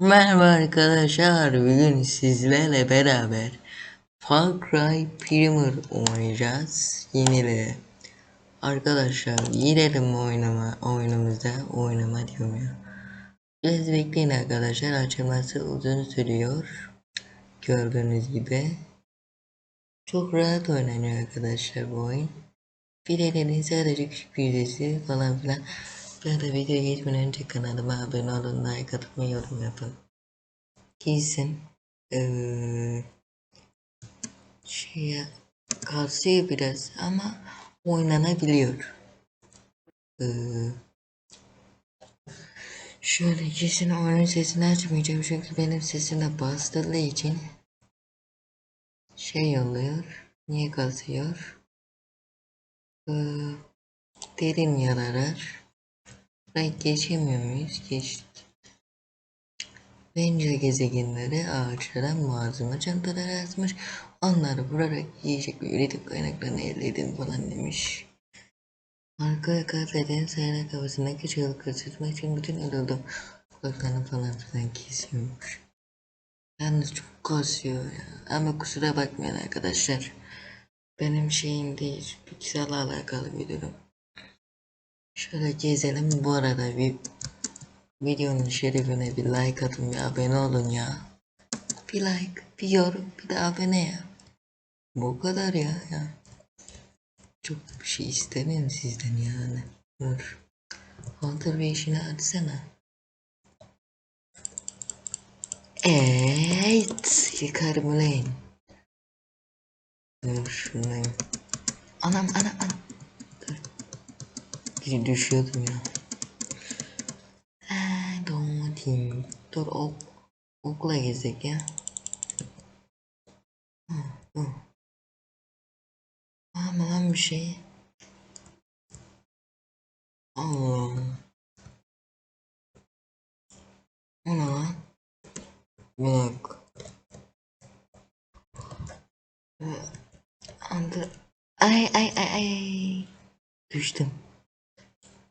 Merhaba arkadaşlar. Bugün sizlerle beraber Far Cry Primer oynayacağız. Yenileri. Arkadaşlar girelim oynama oyunumuza. Oynama diyorum ya. Biraz bekleyin arkadaşlar. Açılması uzun sürüyor. Gördüğünüz gibi. Çok rahat oynanıyor arkadaşlar bu oyun. Videoların sadece küçük yüzdesi falan filan. Bu arada video geçmeden önce kanalıma abone olun, like atmayı, yorum yapın. Giysin. Ee, şeye kasıyor biraz ama oynanabiliyor. Ee, şöyle kesin oyunun sesini açmayacağım çünkü benim sesim de bastığı için şey oluyor. Niye kasıyor? Ee, derin yaralar. Burayı geçemiyor muyuz? Geçtik. Bence gezegenleri ağaçlara malzeme çantaları yazmış. Onları vurarak yiyecek ve üretim kaynaklarını elde edin falan demiş. Arkaya kaybeden sayılar kafasındaki çığlık kaçırtmak için bütün Anadolu kulaklarını falan filan kesiyormuş. Yalnız çok kasıyor ya. Ama kusura bakmayın arkadaşlar. Benim şeyim değil. Piksel'le alakalı bir durum. Şöyle gezelim. Bu arada bir videonun şerefine bir like atın bir abone olun ya. Bir like, bir yorum, bir de abone ya. Bu kadar ya. ya. Çok bir şey istemiyorum sizden yani. Dur. Hunter bir işini açsana. Evet. Yıkarım ulan. Dur şundan. Anam anam anam. Bir düşüyordum ya. Domatim. Dur ok. Okla gezdik ya. Var mı lan bir şey? Allah. O ne lan? Bak. Andı. Ay ay ay ay. Düştüm.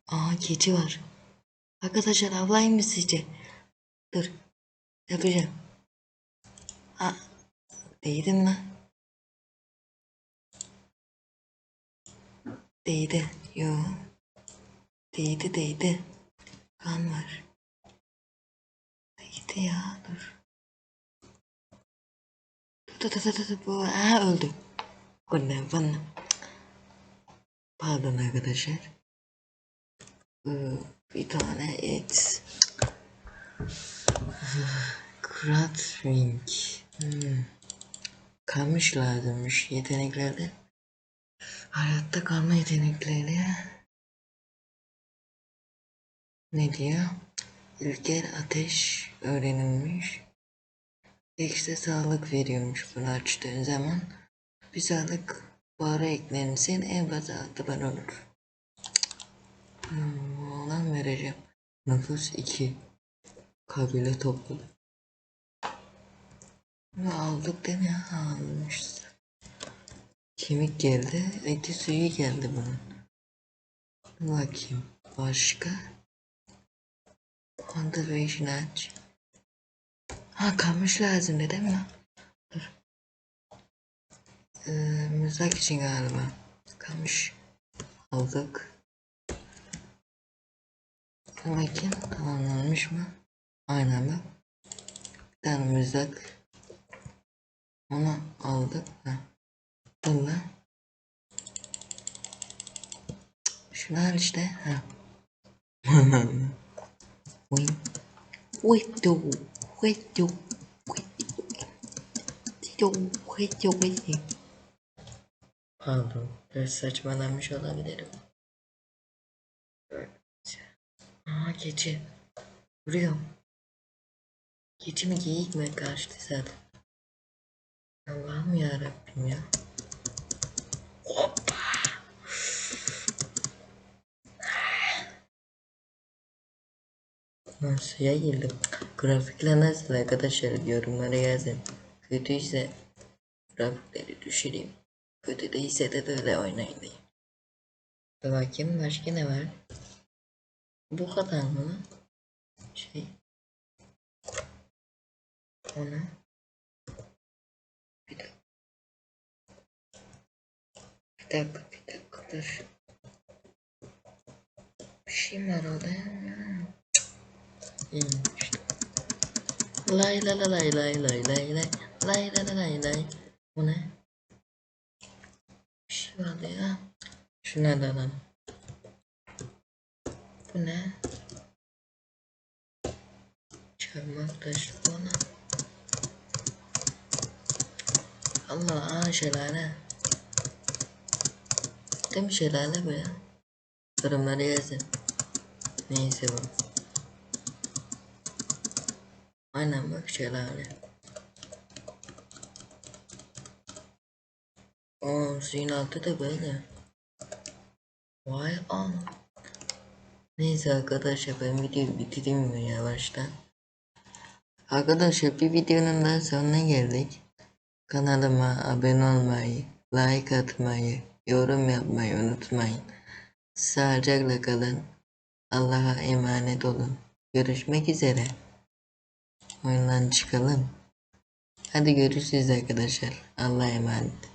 Aa keçi var. Arkadaşlar avlayayım mı sizce? Dur. Yapacağım. Ha. Değdim mi? Değdi. Yo. Değdi değdi. Kan var. Değdi ya dur. Dur dur dur dur. Bu ha öldü. Bana bana. Pardon arkadaşlar. Ee, bir tane et. Kratwing. Hmm. Kalmış lazımmış yeteneklerde. Hayatta kalma yetenekleri. Ne diyor? İlkel ateş öğrenilmiş. Ekstra sağlık veriyormuş bunu açtığın zaman. Bir sağlık barı eklenirse en fazla altı olur. Hmm, olan vereceğim. Nüfus 2. Kabile topladı. Bunu aldık değil mi? Almışız. Kemik geldi. Eti suyu geldi bunun. Bakayım. Başka? Conservation aç. Ha kamış lazım değil mi? Dur. Ee, mızrak için galiba. Kamış. Aldık. Bakayım tamamlanmış mı? Aynen bak. Bir tane mızrak. Onu aldık. Ha. Lan. Şunu işte. Ha. Uy. Uy du. Uy du. Uy du. Uy du. Uy du. Pardon. Biraz saçmalamış olabilirim. Evet. Aa keçi. Vuruyor. Keçi mi geyik mi kaçtı zaten. Allah'ım yarabbim ya. Hoppa. Ben suya girdim. Grafikler nasıl arkadaşlar yorumlara yazın. Kötüyse grafikleri düşüreyim. Kötü değilse de böyle. Dur bakayım başka ne var? Bu kadar mı? Şey. O ne? Bir dakika. Bir dakika, bir dakika dur. Bir şey mi var orada ya? İyi işte. Lay lay lay lay lay lay lay lay lay lay lay lay. Bu ne? Bir şey vardı ya. Şu ne lan? Bu ne? Çarmak taşı bana. Allah aa şelale. Değil mi şelale bu ya? Yorumları yazın. Neyse bu. Aynen bak şelale. Oo suyun altı da böyle. Vay an. Neyse arkadaşlar ben videoyu bitireyim mi yavaştan. Arkadaşlar bir videonun daha sonuna geldik. Kanalıma abone olmayı, like atmayı, yorum yapmayı unutmayın. Sağlıcakla kalın. Allah'a emanet olun. Görüşmek üzere. Oyundan çıkalım. Hadi görüşürüz arkadaşlar. Allah'a emanet.